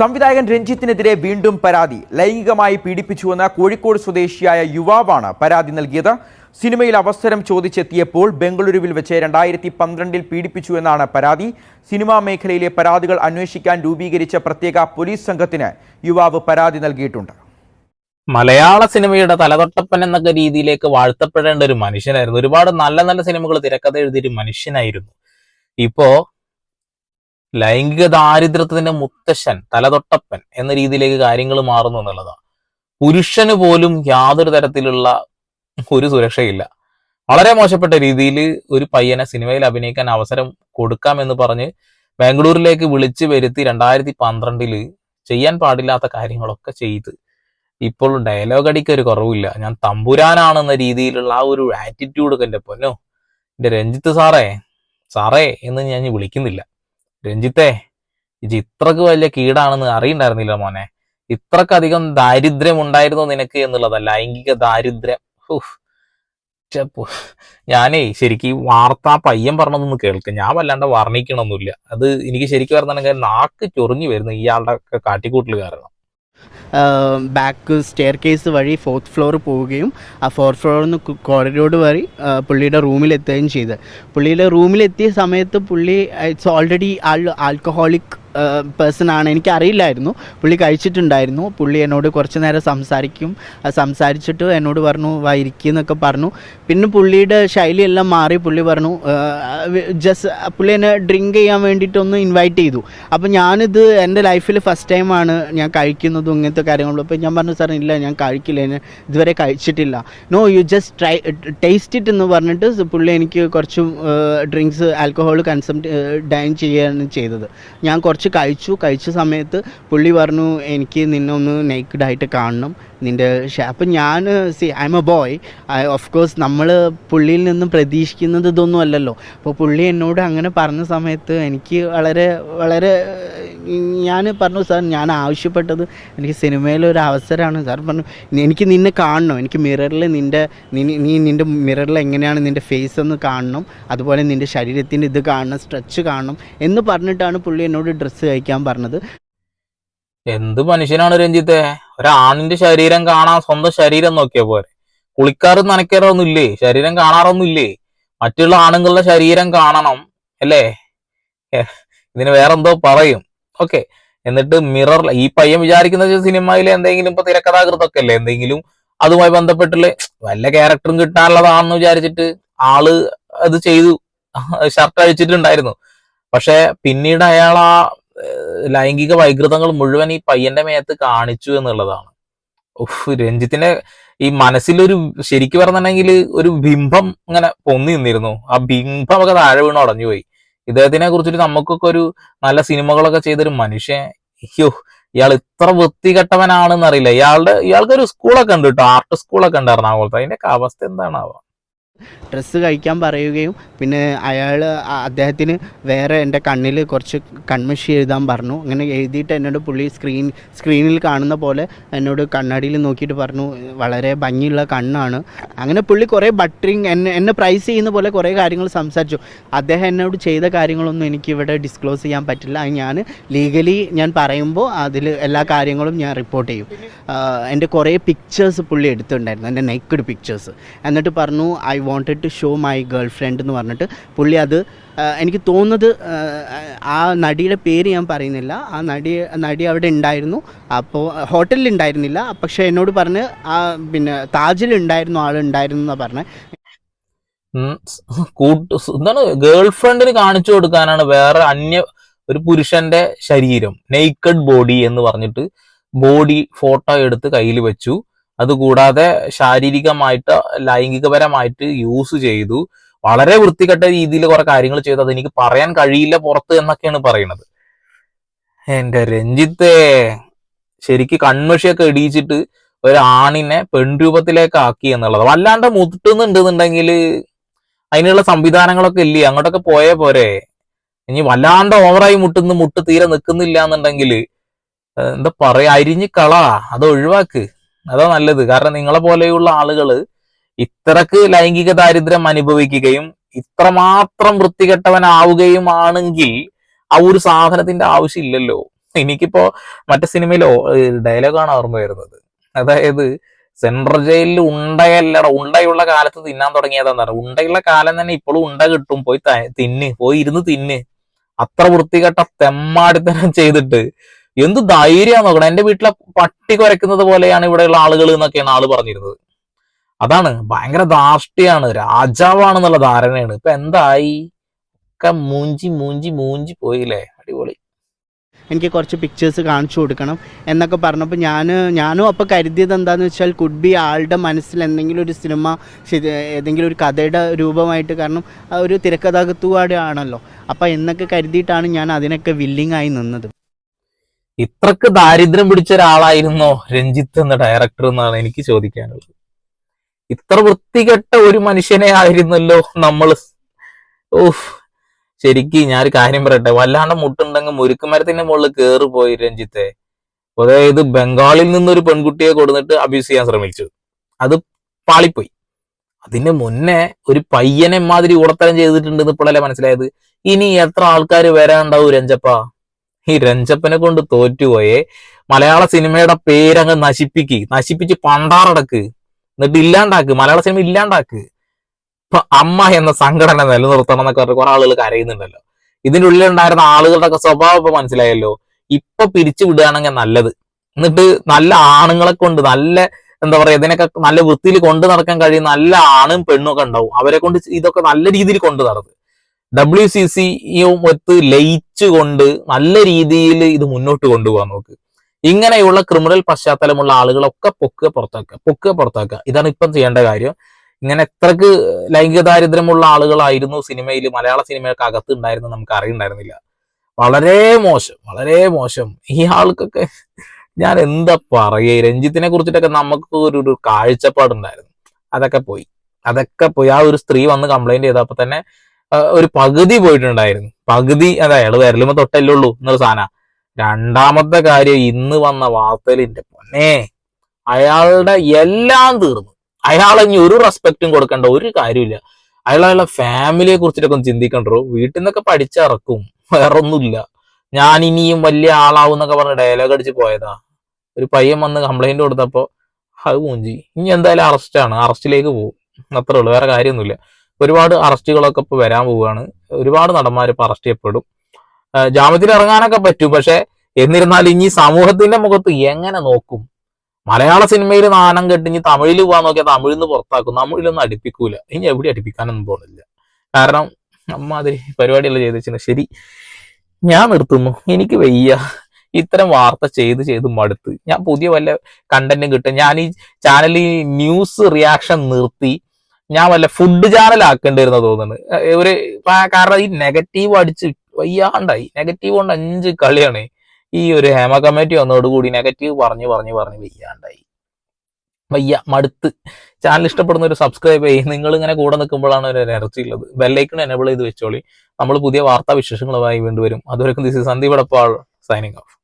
സംവിധായകൻ രഞ്ജിത്തിനെതിരെ വീണ്ടും പരാതി. ലൈംഗികമായി പീഡിപ്പിച്ചുവെന്ന കോഴിക്കോട് സ്വദേശിയായ യുവാവാണ് പരാതി നൽകിയത്. സിനിമയിൽ അവസരം ചോദിച്ചെത്തിയപ്പോൾ ബംഗളൂരുവിൽ വെച്ച് രണ്ടായിരത്തി പന്ത്രണ്ടിൽ പീഡിപ്പിച്ചു എന്നാണ് പരാതി. സിനിമാ മേഖലയിലെ പരാതികൾ അന്വേഷിക്കാൻ രൂപീകരിച്ച പ്രത്യേക പോലീസ് സംഘത്തിന് യുവാവ് പരാതി നൽകിയിട്ടുണ്ട്. മലയാള സിനിമയുടെ തലതൊട്ടപ്പൻ എന്നൊക്കെ രീതിയിലേക്ക് വാഴ്ത്തപ്പെടേണ്ട ഒരു മനുഷ്യനായിരുന്നു. ഒരുപാട് നല്ല നല്ല സിനിമകൾ തിരക്കഥ എഴുതിയൊരു മനുഷ്യനായിരുന്നു. ഇപ്പോ ലൈംഗിക ദാരിദ്ര്യത്തിന്റെ മുത്തശ്ശൻ തലതൊട്ടപ്പൻ എന്ന രീതിയിലേക്ക് കാര്യങ്ങൾ മാറുന്നു എന്നുള്ളതാണ്. പുരുഷന് പോലും യാതൊരു തരത്തിലുള്ള ഒരു സുരക്ഷയില്ല. വളരെ മോശപ്പെട്ട രീതിയിൽ ഒരു പയ്യനെ സിനിമയിൽ അഭിനയിക്കാൻ അവസരം കൊടുക്കാമെന്ന് പറഞ്ഞ് ബാംഗ്ലൂരിലേക്ക് വിളിച്ചു വരുത്തി രണ്ടായിരത്തി പന്ത്രണ്ടിൽ ചെയ്യാൻ പാടില്ലാത്ത കാര്യങ്ങളൊക്കെ ചെയ്ത്. ഇപ്പോൾ ഡയലോഗ് അടിക്ക് ഒരു കുറവില്ല ഞാൻ തമ്പുരാനാണെന്ന രീതിയിലുള്ള ആ ഒരു ആറ്റിറ്റ്യൂഡ് ഒക്കെ എന്റെ പൊന്നോ. രഞ്ജിത്ത് സാറേ സാറേ എന്ന് ഞാൻ വിളിക്കുന്നില്ല. രഞ്ജിത്തെ ഇത് ഇത്രക്ക് വലിയ കീടാണെന്ന് അറിയണ്ടായിരുന്നില്ല മോനെ. ഇത്രക്കധികം ദാരിദ്ര്യം ഉണ്ടായിരുന്നു നിനക്ക് എന്നുള്ളതാ ലൈംഗിക ദാരിദ്ര്യം. ഞാനേ ശരിക്കും ഈ വാർത്ത പയ്യൻ പറഞ്ഞതൊന്ന് കേൾക്കും. ഞാൻ വല്ലാണ്ട് വർണിക്കണമൊന്നുമില്ല അത് എനിക്ക് ശരിക്കും പറഞ്ഞാൽ നാക്ക് ചൊറിഞ്ഞു വരുന്നു ഇയാളുടെ കാട്ടിക്കൂട്ടൽ കാരണം ബാക്ക് സ്റ്റെയർ കേസ് വഴി ഫോർത്ത് ഫ്ലോർ പോവുകയും ആ ഫോർത്ത് ഫ്ലോറിൽ നിന്ന് കോറിഡോർ വഴി പുള്ളിയുടെ റൂമിലെത്തുകയും ചെയ്ത്. പുള്ളിയുടെ റൂമിലെത്തിയ സമയത്ത് പുള്ളി ഇറ്റ്സ് ഓൾറെഡി ആൾ ആൽക്കഹോളിക് പേഴ്സൺ ആണ്. എനിക്ക് അറിയില്ലായിരുന്നു പുള്ളി കഴിച്ചിട്ടുണ്ടായിരുന്നു. പുള്ളി എന്നോട് കുറച്ച് നേരം സംസാരിക്കും. സംസാരിച്ചിട്ട് എന്നോട് പറഞ്ഞു വാ ഇരിക്കുന്നൊക്കെ പറഞ്ഞു. പിന്നെ പുള്ളിയുടെ ശൈലിയെല്ലാം മാറി. പുള്ളി പറഞ്ഞു ജസ്റ്റ് പുള്ളി എന്നെ ഡ്രിങ്ക് ചെയ്യാൻ വേണ്ടിയിട്ടൊന്ന് ഇൻവൈറ്റ് ചെയ്തു. അപ്പോൾ ഞാനിത് എന്റെ ലൈഫിൽ ഫസ്റ്റ് ടൈമാണ് ഞാൻ കഴിക്കുന്നതും ഇങ്ങനത്തെ കാര്യങ്ങളും. അപ്പോൾ ഞാൻ പറഞ്ഞു സാർ ഇല്ല ഞാൻ കഴിക്കില്ല. എന്നെ ഇതുവരെ കഴിച്ചിട്ടില്ല. No you just try taste it എന്ന് പറഞ്ഞിട്ട് പുള്ളി എനിക്ക് കുറച്ച് ഡ്രിങ്ക്സ് ആൽക്കഹോൾ കൺസംപ്റ്റ് ഡൈൻ ചെയ്യാണ് ചെയ്തത്. ഞാൻ കുറച്ച് കഴിച്ചു. കഴിച്ച സമയത്ത് പുള്ളി പറഞ്ഞു എനിക്ക് നിന്നെ ഒന്ന് നേക്കഡ് ആയിട്ട് കാണണം. നിന്റെ അപ്പം ഞാൻ C I M A boy of course നമ്മൾ പുള്ളിയിൽ നിന്നും പ്രതീക്ഷിക്കുന്നത് ഇതൊന്നും അല്ലല്ലോ. അപ്പോൾ പുള്ളി എന്നോട് അങ്ങനെ പറഞ്ഞ സമയത്ത് എനിക്ക് വളരെ വളരെ ഞാൻ പറഞ്ഞു സാർ ഞാൻ ആവശ്യപ്പെട്ടത് എനിക്ക് സിനിമയിലൊരു അവസരമാണ്. സാർ പറഞ്ഞു എനിക്ക് നിന്നെ കാണണം. എനിക്ക് മിററിൽ നിന്റെ നീ- നിന്റെ മിററിൽ എങ്ങനെയാണ് നിന്റെ ഫേസ് ഒന്ന് കാണണം. അതുപോലെ നിന്റെ ശരീരത്തിന്റെ ഇത് കാണണം സ്ട്രെച്ച് കാണണം. എന്ന് പറഞ്ഞിട്ടാണ് പുള്ളി എന്നോട് ഡ്രസ്സ് കഴിക്കാൻ പറഞ്ഞത്. എന്ത് മനുഷ്യനാണ് രഞ്ജിത്തെ? ഒരാണിന്റെ ശരീരം കാണാൻ സ്വന്തം ശരീരം നോക്കിയാ പോരെ. കുളിക്കാറും നനയ്ക്കാറൊന്നും ഇല്ലേ? ശരീരം കാണാറൊന്നുമില്ലേ മറ്റുള്ള ആണുങ്ങളുടെ ശരീരം കാണണം അല്ലേ? ഇതിന് വേറെന്തോ പറയും. ഓക്കെ. എന്നിട്ട് മിറർ ഈ പയ്യൻ വിചാരിക്കുന്ന സിനിമയിലെ എന്തെങ്കിലും ഇപ്പൊ തിരക്കഥാകൃതൊക്കെ അല്ലേ? എന്തെങ്കിലും അതുമായി ബന്ധപ്പെട്ടുള്ള വല്ല ക്യാരക്ടറും കിട്ടാനുള്ളതാണെന്ന് വിചാരിച്ചിട്ട് ആൾ അത് ചെയ്തു ഷർട്ട് അഴിച്ചിട്ടുണ്ടായിരുന്നു. പക്ഷെ പിന്നീട് അയാൾ ആ ലൈംഗിക വൈകൃതങ്ങൾ മുഴുവൻ ഈ പയ്യന്റെ മേത്ത് കാണിച്ചു എന്നുള്ളതാണ്. ഉഫ് രഞ്ജിത്തിന്റെ ഈ മനസ്സിലൊരു ശരിക്കും പറഞ്ഞിട്ടുണ്ടെങ്കിൽ ഒരു ബിംബം ഇങ്ങനെ പൊന്നി നിന്നിരുന്നു. ആ ബിംബം ഒക്കെ താഴെ വീണ് ഉടഞ്ഞുപോയി. ഇദ്ദേഹത്തിനെ കുറിച്ചിട്ട് നമുക്കൊക്കെ ഒരു നല്ല സിനിമകളൊക്കെ ചെയ്തൊരു മനുഷ്യൻ അയ്യോ ഇയാൾ ഇത്ര വൃത്തികെട്ടവനാണെന്ന് അറിയില്ല. ഇയാളുടെ ഇയാൾക്കൊരു സ്കൂളൊക്കെ ഉണ്ട് കേട്ടോ. ആർട്ട് സ്കൂളൊക്കെ ഉണ്ട് എറണാകുളത്ത്. അതിന്റെ അവസ്ഥ എന്താണാവോ? ഡ്രസ്സ് കഴിക്കാൻ പറയുകയും പിന്നെ അയാൾ അദ്ദേഹത്തിന് വേറെ എന്റെ കണ്ണിൽ കുറച്ച് കൺമഷി എഴുതാൻ പറഞ്ഞു. അങ്ങനെ എഴുതിയിട്ട് എന്നോട് പുള്ളി സ്ക്രീൻ സ്ക്രീനിൽ കാണുന്ന പോലെ എന്നോട് കണ്ണാടിയിൽ നോക്കിയിട്ട് പറഞ്ഞു വളരെ ഭംഗിയുള്ള കണ്ണാണ്. അങ്ങനെ പുള്ളി കുറേ ബട്ടറിങ് എന്നെ എന്നെ പ്രൈസ് ചെയ്യുന്ന പോലെ കുറേ കാര്യങ്ങൾ സംസാരിച്ചു. അദ്ദേഹം എന്നോട് ചെയ്ത കാര്യങ്ങളൊന്നും എനിക്കിവിടെ ഡിസ്ക്ലോസ് ചെയ്യാൻ പറ്റില്ല. ഞാൻ ലീഗലി ഞാൻ പറയുമ്പോൾ അതിൽ എല്ലാ കാര്യങ്ങളും ഞാൻ റിപ്പോർട്ട് ചെയ്യും. എന്റെ കുറേ പിക്ചേഴ്സ് പുള്ളി എടുത്തിട്ടുണ്ടായിരുന്നു. എന്റെ നെക്കഡ് പിക്ചേഴ്സ് എന്നിട്ട് പറഞ്ഞു I wanted to show my girlfriend എന്ന് പറഞ്ഞിട്ട് പുള്ളി അത് എനിക്ക് തോന്നുന്നത് ആ നടിയുടെ പേര് ഞാൻ പറയുന്നില്ല. ആ നടി നടി അവിടെ ഉണ്ടായിരുന്നു. അപ്പോൾ ഹോട്ടലിൽ ഉണ്ടായിരുന്നില്ല. പക്ഷേ എന്നോട് പറഞ്ഞ് ആ പിന്നെ താജിൽ ഉണ്ടായിരുന്നു ആൾ ഉണ്ടായിരുന്നു എന്നാണ് പറഞ്ഞത് കൂട്ട് എന്താണ് ഗേൾ ഫ്രണ്ടിന് കാണിച്ചു കൊടുക്കാനാണ് വേറെ അന്യ ഒരു പുരുഷന്റെ ശരീരം നെയ്ക്കഡ് ബോഡി എന്ന് പറഞ്ഞിട്ട് ബോഡി ഫോട്ടോ എടുത്ത് കയ്യിൽ വെച്ചു. അതുകൂടാതെ ശാരീരികമായിട്ട് ലൈംഗികപരമായിട്ട് യൂസ് ചെയ്തു. വളരെ വൃത്തികെട്ട രീതിയിൽ കുറെ കാര്യങ്ങൾ ചെയ്തു. അത് എനിക്ക് പറയാൻ കഴിയില്ല പുറത്ത് എന്നൊക്കെയാണ് പറയുന്നത്. എന്റെ രഞ്ജിത്തെ ശരിക്ക് കൺമഷിയൊക്കെ ഇടിയിച്ചിട്ട് ഒരു ആണിനെ പെൺരൂപത്തിലേക്ക് ആക്കി എന്നുള്ളത്. വല്ലാണ്ട് മുട്ടുന്നുണ്ടെന്നുണ്ടെങ്കിൽ അതിനുള്ള സംവിധാനങ്ങളൊക്കെ ഇല്ലേ? അങ്ങോട്ടൊക്കെ പോയേ പോരെ. ഇനി വല്ലാണ്ട് ഓവറായി മുട്ടുന്ന മുട്ട് തീരെ നിൽക്കുന്നില്ല എന്നുണ്ടെങ്കിൽ എന്താ പറയാ അരിഞ്ഞ് കള. അത് ഒഴിവാക്ക്. അതാ നല്ലത്. കാരണം നിങ്ങളെ പോലെയുള്ള ആളുകൾ ഇത്രക്ക് ലൈംഗിക ദാരിദ്ര്യം അനുഭവിക്കുകയും ഇത്രമാത്രം വൃത്തികെട്ടവനാവുകയും ആണെങ്കിൽ ആ ഒരു സാധനത്തിന്റെ ആവശ്യമില്ലല്ലോ. എനിക്കിപ്പോ മറ്റേ സിനിമയിലോ ഡയലോഗാണ് ഓർമ്മ വരുന്നത്. അതായത് സെൻട്രൽ ജയിലിൽ ഉണ്ടയല്ലട ഉണ്ടയുള്ള കാലത്ത് തിന്നാൻ തുടങ്ങിയതാന്ന് പറഞ്ഞു. ഉണ്ടയുള്ള കാലം തന്നെ ഇപ്പോഴും ഉണ്ട കിട്ടും. പോയി തിന്ന് പോയി ഇരുന്ന് തിന്ന്. അത്ര വൃത്തികെട്ട തെമ്മാടിത്തനം ചെയ്തിട്ട് എന്ത് ധൈര്യമാണ് നോക്കണം? എന്റെ വീട്ടിലെ പട്ടി കുരയ്ക്കുന്നത് പോലെയാണ് ഇവിടെയുള്ള ആളുകൾ എന്നൊക്കെയാണ് ആൾ പറഞ്ഞിരുന്നത്. അതാണ് ഭയങ്കര ധാർഷ്ട്യാണ് രാജാവാണെന്നുള്ള ധാരണയാണ്. ഇപ്പൊ എന്തായി? ഒക്കെ മൂഞ്ചി മൂഞ്ചി മൂഞ്ചി പോയില്ലേ? അടിപൊളി. എനിക്ക് കുറച്ച് പിക്ചേഴ്സ് കാണിച്ചു കൊടുക്കണം എന്നൊക്കെ പറഞ്ഞപ്പോൾ ഞാൻ ഞാനും അപ്പോൾ കരുതിയത് എന്താണെന്ന് വെച്ചാൽ കുഡ് ബി ആളുടെ മനസ്സിൽ എന്തെങ്കിലും ഒരു സിനിമ ഏതെങ്കിലും ഒരു കഥയുടെ രൂപമായിട്ട് കാരണം ഒരു തിരക്കഥാകൃത്തുകൂടെ ആണല്ലോ അപ്പോൾ എന്നൊക്കെ കരുതിയിട്ടാണ് ഞാൻ അതിനൊക്കെ വില്ലിംഗ് ആയി നിന്നത്. ഇത്രക്ക് ദാരിദ്ര്യം പിടിച്ച ഒരാളായിരുന്നോ രഞ്ജിത്ത് എന്ന ഡയറക്ടർ എന്നാണ് എനിക്ക് ചോദിക്കാനുള്ളത്. ഇത്ര വൃത്തികെട്ട ഒരു മനുഷ്യനെ ആയിരുന്നല്ലോ നമ്മൾ. ഓഹ് ശരിക്ക് ഞാനൊരു കാര്യം പറയട്ടെ. വല്ലാണ്ട് മുട്ടുണ്ടെങ്കിൽ മുരുക്കുമരത്തിന്റെ മുകളിൽ കയറി പോയി രഞ്ജിത്തെ. അതായത് ബംഗാളിൽ നിന്നൊരു പെൺകുട്ടിയെ കൊടുത്തിട്ട് അബ്യൂസ് ചെയ്യാൻ ശ്രമിച്ചു. അത് പാളിപ്പോയി. അതിന് മുന്നേ ഒരു പയ്യനെ മാതിരി ഉടത്തരം ചെയ്തിട്ടുണ്ടെന്ന് ഇപ്പോഴല്ലേ മനസ്സിലായത്? ഇനി എത്ര ആൾക്കാർ വരാണ്ടാവും രഞ്ജപ്പ? ഈ രഞ്ജപ്പനെ കൊണ്ട് തോറ്റുപോയേ മലയാള സിനിമയുടെ പേരങ്ങ് നശിപ്പിക്ക്. നശിപ്പിച്ച് പണ്ടാറടക്ക്. എന്നിട്ട് ഇല്ലാണ്ടാക്ക്. മലയാള സിനിമ ഇല്ലാണ്ടാക്ക്. ഇപ്പൊ അമ്മ എന്ന സംഘടന നിലനിർത്തണം എന്നൊക്കെ പറഞ്ഞ് കുറെ ആളുകൾ കരയുന്നുണ്ടല്ലോ. ഇതിന്റെ ഉള്ളിൽ ഉണ്ടായിരുന്ന ആളുകളുടെ ഒക്കെ സ്വഭാവം ഇപ്പൊ മനസ്സിലായല്ലോ. ഇപ്പൊ പിരിച്ചു വിടുകയാണെങ്കിൽ നല്ലത്. എന്നിട്ട് നല്ല ആണുങ്ങളെ കൊണ്ട് നല്ല എന്താ പറയാ ഇതിനൊക്കെ നല്ല വൃത്തിയിൽ കൊണ്ടു നടക്കാൻ കഴിയുന്ന നല്ല ആണും പെണ്ണും ഒക്കെ ഉണ്ടാവും. അവരെ കൊണ്ട് ഇതൊക്കെ നല്ല രീതിയിൽ കൊണ്ടു നടന്നു ഡബ്ല്യു സി സിയും ഒത്ത് ലയിച്ചുകൊണ്ട് നല്ല രീതിയിൽ ഇത് മുന്നോട്ട് കൊണ്ടുപോകാൻ നോക്ക്. ഇങ്ങനെയുള്ള ക്രിമിനൽ പശ്ചാത്തലമുള്ള ആളുകളൊക്കെ പൊക്കുക പുറത്താക്കുക പൊക്കുക പുറത്താക്കുക. ഇതാണ് ഇപ്പം ചെയ്യേണ്ട കാര്യം. ഇങ്ങനെ എത്രക്ക് ലൈംഗിക ദാരിദ്ര്യമുള്ള ആളുകളായിരുന്നു സിനിമയിൽ മലയാള സിനിമയൊക്കെ അകത്ത് ഉണ്ടായിരുന്നു നമുക്ക് അറിയണ്ടായിരുന്നില്ല വളരെ മോശം വളരെ മോശം. ഈ ആൾക്കൊക്കെ ഞാൻ എന്താ പറയേ രഞ്ജിത്തിനെ കുറിച്ചിട്ടൊക്കെ നമുക്ക് ഒരു ഒരു കാഴ്ചപ്പാടുണ്ടായിരുന്നു. അതൊക്കെ പോയി. അതൊക്കെ പോയി. ആ ഒരു സ്ത്രീ വന്ന് കംപ്ലൈന്റ് ചെയ്തപ്പോ തന്നെ ഒരു പകുതി പോയിട്ടുണ്ടായിരുന്നു. പകുതി അതെ അയാൾ വരലുമ്പോ തൊട്ടല്ലേ ഉള്ളൂ എന്നൊരു സാധന. രണ്ടാമത്തെ കാര്യം ഇന്ന് വന്ന വാർത്തയിലിന്റെ പൊന്നെ അയാളുടെ എല്ലാം തീർന്നു. അയാളെ ഇനി ഒരു റെസ്പെക്റ്റും കൊടുക്കേണ്ട ഒരു കാര്യമില്ല അയാൾ അയാളുടെ ഫാമിലിയെ കുറിച്ചിട്ടൊക്കെ ഒന്ന് ചിന്തിക്കണ്ടോ വീട്ടിൽ നിന്നൊക്കെ പഠിച്ചിറക്കും വേറെ ഒന്നുമില്ല ഞാൻ ഇനിയും വലിയ ആളാവും എന്നൊക്കെ പറഞ്ഞ് ഡയലോഗ് അടിച്ച് പോയതാ. ഒരു പയ്യൻ വന്ന് കംപ്ലൈന്റ് കൊടുത്തപ്പോ അത് മൂഞ്ചി ഇനി എന്തായാലും അറസ്റ്റാണ് അറസ്റ്റിലേക്ക് പോകും. അത്രേ ഉള്ളൂ. വേറെ കാര്യമൊന്നുമില്ല. ഒരുപാട് അറസ്റ്റുകളൊക്കെ ഇപ്പൊ വരാൻ പോവുകയാണ്. ഒരുപാട് നടന്മാർ ഇപ്പൊ അറസ്റ്റ് ചെയ്യപ്പെടും. ജാമ്യത്തിൽ ഇറങ്ങാനൊക്കെ പറ്റും. പക്ഷെ എന്നിരുന്നാലും ഇനി സമൂഹത്തിന്റെ മുഖത്ത് എങ്ങനെ നോക്കും? മലയാള സിനിമയിൽ നാണം കെട്ടി ഇനി തമിഴിൽ പോകാൻ നോക്കിയാൽ തമിഴിൽ നിന്ന് പുറത്താക്കും. തമിഴിലൊന്നും അടുപ്പിക്കൂല. ഇനി എവിടെ അടുപ്പിക്കാനൊന്നും പോകുന്നില്ല കാരണം അമ്മാതിരി പരിപാടിയല്ല ചെയ്ത് വെച്ചാൽ ശരി. ഞാൻ നിർത്തുന്നു. എനിക്ക് വയ്യ. ഇത്തരം വാർത്ത ചെയ്ത് ചെയ്ത് മടുത്ത്. ഞാൻ പുതിയ വല്ല കണ്ടന്റും കിട്ടും. ഞാൻ ഈ ചാനലിൽ ന്യൂസ് റിയാക്ഷൻ നിർത്തി. ഞാൻ വല്ല ഫുഡ് ചാനൽ ആക്കേണ്ടി വരുന്ന തോന്നുന്നു ഒരു കാരണം ഈ നെഗറ്റീവ് അടിച്ച് വയ്യാണ്ടായി. നെഗറ്റീവ് കൊണ്ട് അഞ്ച് കളിയാണ്. ഈ ഒരു ഹേമ കമ്മിറ്റി വന്നതോടുകൂടി നെഗറ്റീവ് പറഞ്ഞു പറഞ്ഞു പറഞ്ഞു വയ്യാണ്ടായി. വയ്യ മടുത്ത്. ചാനൽ ഇഷ്ടപ്പെടുന്ന ഒരു സബ്സ്ക്രൈബ് ചെയ്യും നിങ്ങൾ ഇങ്ങനെ കൂടെ നിൽക്കുമ്പോഴാണ് ഒരു എനർജി ഉള്ളത്. ബെല്ലൈക്കൺ എനബിൾ ചെയ്ത് വെച്ചോളി. നമ്മൾ പുതിയ വാർത്താ വിശേഷങ്ങളുമായി വീണ്ടും വരും. അതുവരെക്കും this Sandeep Edappal signing off